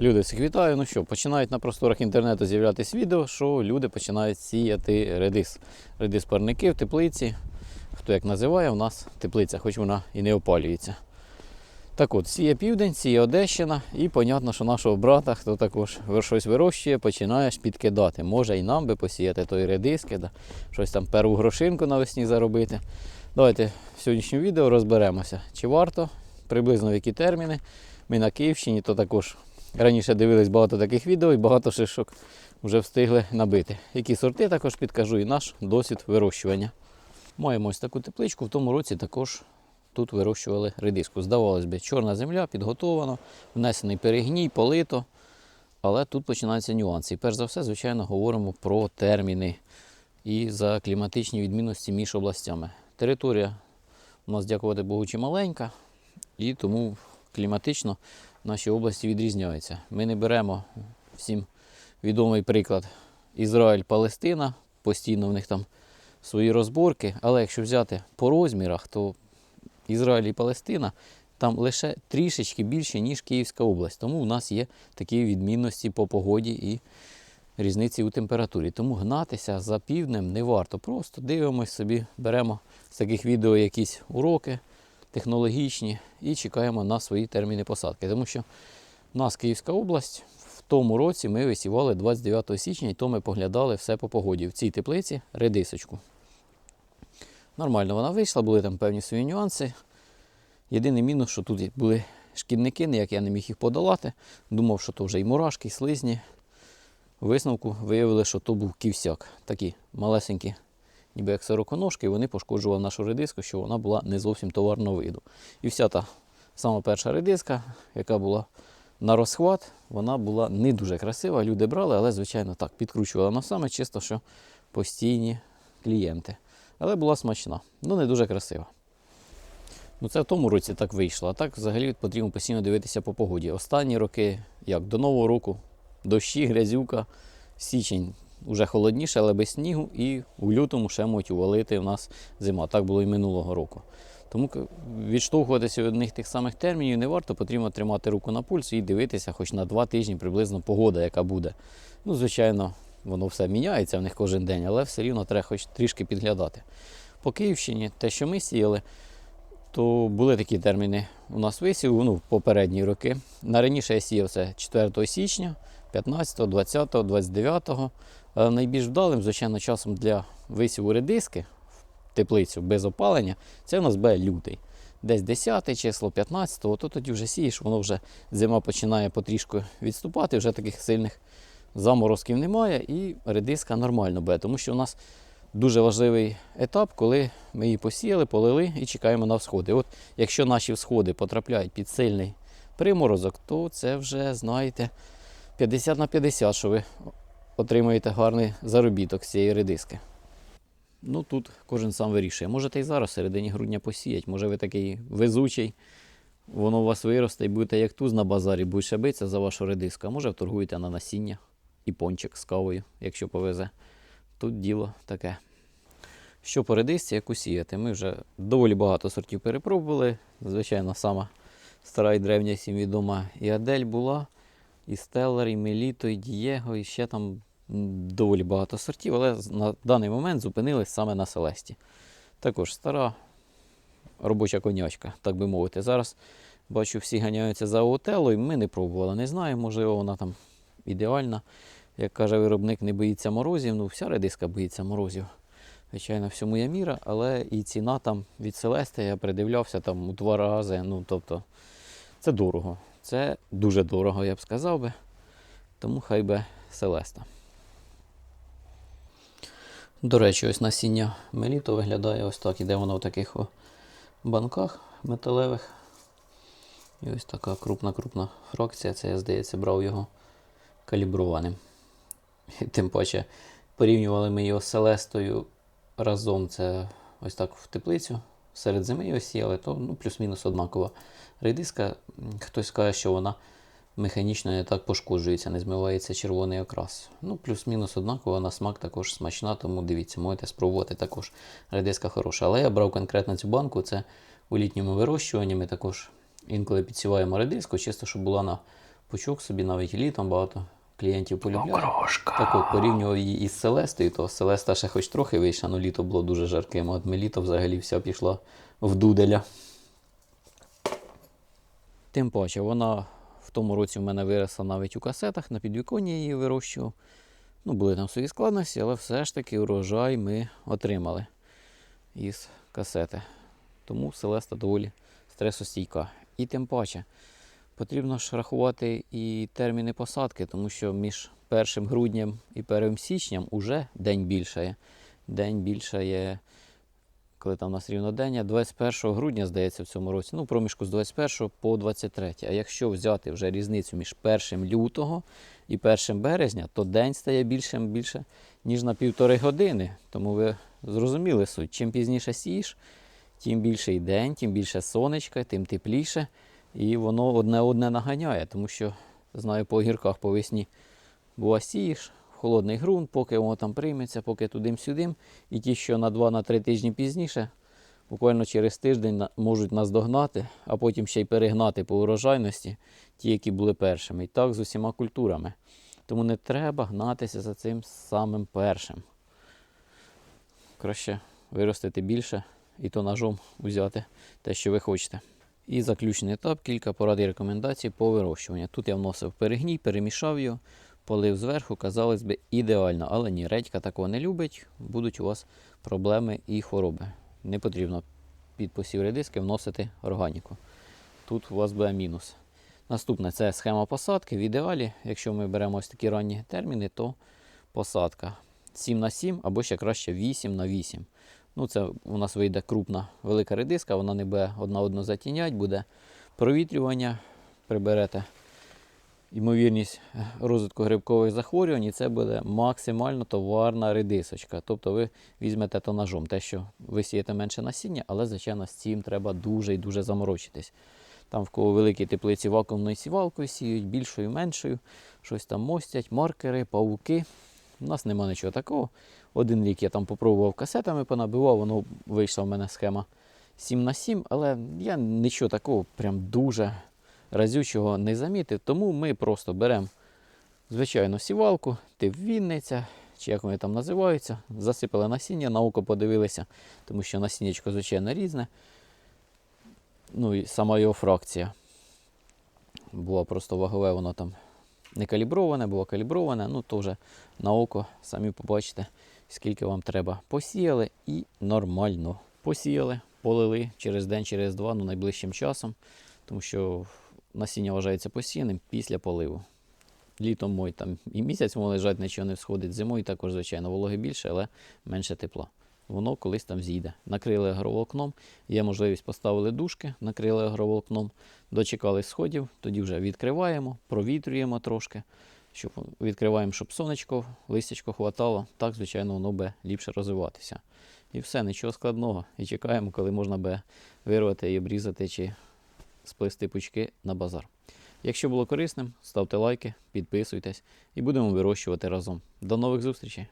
Люди, всіх вітаю. Ну що, починають на просторах інтернету з'являтися відео, що люди починають сіяти редис. Редис парники в теплиці. Хто як називає, у нас теплиця, хоч вона і не опалюється. Так от, сіє південь, сіє Одещина, і понятно, що нашого брата, хто також щось вирощує, починаєш підкидати. Може і нам би посіяти той редис, кида, щось там перву грошинку навесні заробити. Давайте в сьогоднішньому відео розберемося, чи варто, приблизно в які терміни. Ми на Київщині, то також раніше дивились багато таких відео і багато шишок вже встигли набити. Які сорти також підкажу і наш досвід вирощування. Маємо ось таку тепличку. В тому році також тут вирощували редиску. Здавалось би, чорна земля, підготовано, внесений перегній, полито. Але тут починаються нюанси. І перш за все, звичайно, говоримо про терміни і за кліматичні відмінності між областями. Територія у нас, дякувати Богу, чи маленька, і тому кліматично наші області відрізняються. Ми не беремо всім відомий приклад Ізраїль-Палестина, постійно в них там свої розборки, але якщо взяти по розмірах, то Ізраїль і Палестина там лише трішечки більше, ніж Київська область. Тому у нас є такі відмінності по погоді і різниці у температурі. Тому гнатися за півднем не варто. Просто дивимося собі, беремо з таких відео якісь уроки технологічні і чекаємо на свої терміни посадки. Тому що у нас Київська область, в тому році ми висівали 29 січня, і то ми поглядали все по погоді. В цій теплиці редисочку. Нормально вона вийшла, були там певні свої нюанси. Єдиний мінус, що тут були шкідники, ніяк я не міг їх подолати. Думав, що то вже і мурашки, і слизні. Висновку виявили, що то був ківсяк. Такі малесенькі, ніби як сороконожки, вони пошкоджували нашу редиску, що вона була не зовсім товарного виду. І вся та сама перша редиска, яка була на розхват, вона була не дуже красива. Люди брали, але, звичайно, так, підкручувала носами, чисто, що постійні клієнти. Але була смачна, ну не дуже красива. Ну це в тому році так вийшло. А так взагалі потрібно постійно дивитися по погоді. Останні роки, як до Нового року, дощі, грязюка, січень вже холодніше, але без снігу, і у лютому ще можуть увалити в нас зима. Так було і минулого року. Тому відштовхуватися від одних тих самих термінів не варто, потрібно тримати руку на пульс і дивитися хоч на два тижні приблизно погода, яка буде. Ну, звичайно, воно все міняється в них кожен день, але все рівно треба хоч трішки підглядати. По Київщині, те, що ми сіяли, то були такі терміни у нас висіву, ну, в попередні роки. На раніше я сіяв це 4 січня, 15, 20, 29. Але найбільш вдалим, звичайно, часом для висіву редиски в теплицю без опалення, це у нас буде лютий. Десь 10 число, 15, то тоді вже сієш, воно вже зима починає потрішку відступати, вже таких сильних заморозків немає, і редиска нормально буде, тому що у нас дуже важливий етап, коли ми її посіяли, полили і чекаємо на всходи. От якщо наші всходи потрапляють під сильний приморозок, то це вже, знаєте, 50 на 50, що ви отримуєте гарний заробіток з цієї редиски. Ну тут кожен сам вирішує. Можете і зараз в середині грудня посіять, може ви такий везучий, воно у вас виросте і будете як туз на базарі, будете битися за вашу редиску, а може вторгуєте на насіння і пончик з кавою, якщо повезе. Тут діло таке. Що по редисці, яку сіяти? Ми вже доволі багато сортів перепробували. Звичайно, сама стара і древня всім відома і Адель була, і Стеллар, і Меліто, і Дієго, і ще там доволі багато сортів, але на даний момент зупинились саме на Селесті. Також стара робоча конячка, так би мовити. Зараз бачу, всі ганяються за Отелло, ми не пробували. Не знаю, можливо, вона там ідеальна. Як каже виробник, не боїться морозів. Ну, вся редиска боїться морозів. Звичайно, всьому є міра, але і ціна там від Селести я придивлявся там у два рази. Ну, тобто, це дорого. Це дуже дорого, я б сказав би. Тому хай би Селеста. До речі, ось насіння меліто виглядає ось так. Іде воно в таких банках металевих. І ось така крупна-крупна фракція. Це я, здається, брав його каліброваним. І тим паче порівнювали ми його з Селестою разом. Це ось так в теплицю. Серед зими його сіяли, то ну, плюс-мінус однакова редиска. Хтось каже, що вона механічно не так пошкоджується, не змивається червоний окрас. Ну, плюс-мінус однаково, на смак також смачна, тому дивіться, можете спробувати також. Редиска хороша. Але я брав конкретно цю банку, це у літньому вирощуванні. Ми також інколи підсіваємо редиску, чисто щоб була на пучок собі навіть літом багато клієнтів полюбляє. Так от порівнював її із Селестою, то Селеста ще хоч трохи вийшла, але літо було дуже жарким. От ми літо взагалі вся пішла в дуделя. Тим паче, вона в тому році в мене виросла навіть у касетах, на підвіконні я її вирощував. Ну, були там свої складності, але все ж таки урожай ми отримали із касети. Тому Селеста доволі стресостійка. І тим паче потрібно ж рахувати і терміни посадки, тому що між 1 груднем і 1 січнем уже день більшає. День більшає, коли там у нас рівнодення, 21 грудня, здається, в цьому році. Ну, проміжку з 21 по 23. А якщо взяти вже різницю між 1 лютого і 1 березня, то день стає більшим більше, ніж на півтори години. Тому ви зрозуміли суть. Чим пізніше сієш, тим більший день, тим більше сонечка, тим тепліше. І воно одне одне наганяє, тому що знаю по огірках по весні бува сієш, холодний ґрунт, поки воно там прийметься, поки тудим-сюдим. І ті, що на 2-3 тижні пізніше, буквально через тиждень можуть нас догнати, а потім ще й перегнати по урожайності ті, які були першими. І так з усіма культурами. Тому не треба гнатися за цим самим першим. Краще виростити більше і то ножом взяти те, що ви хочете. І заключний етап, кілька порад і рекомендацій по вирощуванню. Тут я вносив перегній, перемішав його, полив зверху, казалось би, ідеально. Але ні, редька такого не любить, будуть у вас проблеми і хвороби. Не потрібно під посів редиски вносити органіку. Тут у вас буде мінус. Наступне це схема посадки. В ідеалі, якщо ми беремо ось такі ранні терміни, то посадка 7 на 7 або ще краще 8 на 8. Ну, це у нас вийде крупна велика редиска, вона не буде одна одну затінять, буде провітрювання, приберете ймовірність розвитку грибкових захворювань, і це буде максимально товарна редисочка. Тобто ви візьмете то ножом, те, що ви сієте менше насіння, але, звичайно, з цим треба дуже і дуже заморочитись. Там в кого великі теплиці вакуумною сівалкою сіють, більшою, меншою, щось там мостять, маркери, павуки. У нас нема нічого такого. Один рік я там попробував касетами понабивав, воно вийшла в мене схема 7 на 7, але я нічого такого прям дуже разючого не замітив. Тому ми просто беремо звичайну сівалку, тип Вінниця, чи як вони там називаються, засипали насіння, на око подивилися, тому що насіннячко, звичайно, різне. Ну і сама його фракція. Була просто вагове, воно там не каліброване, було каліброване, ну то вже на око самі побачите, скільки вам треба. Посіяли і нормально. Посіяли, полили через день, через два, ну найближчим часом, тому що насіння вважається посіяним після поливу. Літом мой там і місяць може лежать, нічого не всходить. Зимою також, звичайно, вологи більше, але менше тепла. Воно колись там зійде. Накрили агроволокном, є можливість поставили дужки, накрили агроволокном, дочекали сходів, тоді вже відкриваємо, провітрюємо трошки, щоб відкриваємо, щоб сонечко, листячко хватало. Так, звичайно, воно буде ліпше розвиватися. І все, нічого складного. І чекаємо, коли можна буде вирвати і обрізати чи сплести пучки на базар. Якщо було корисним, ставте лайки, підписуйтесь і будемо вирощувати разом. До нових зустрічей!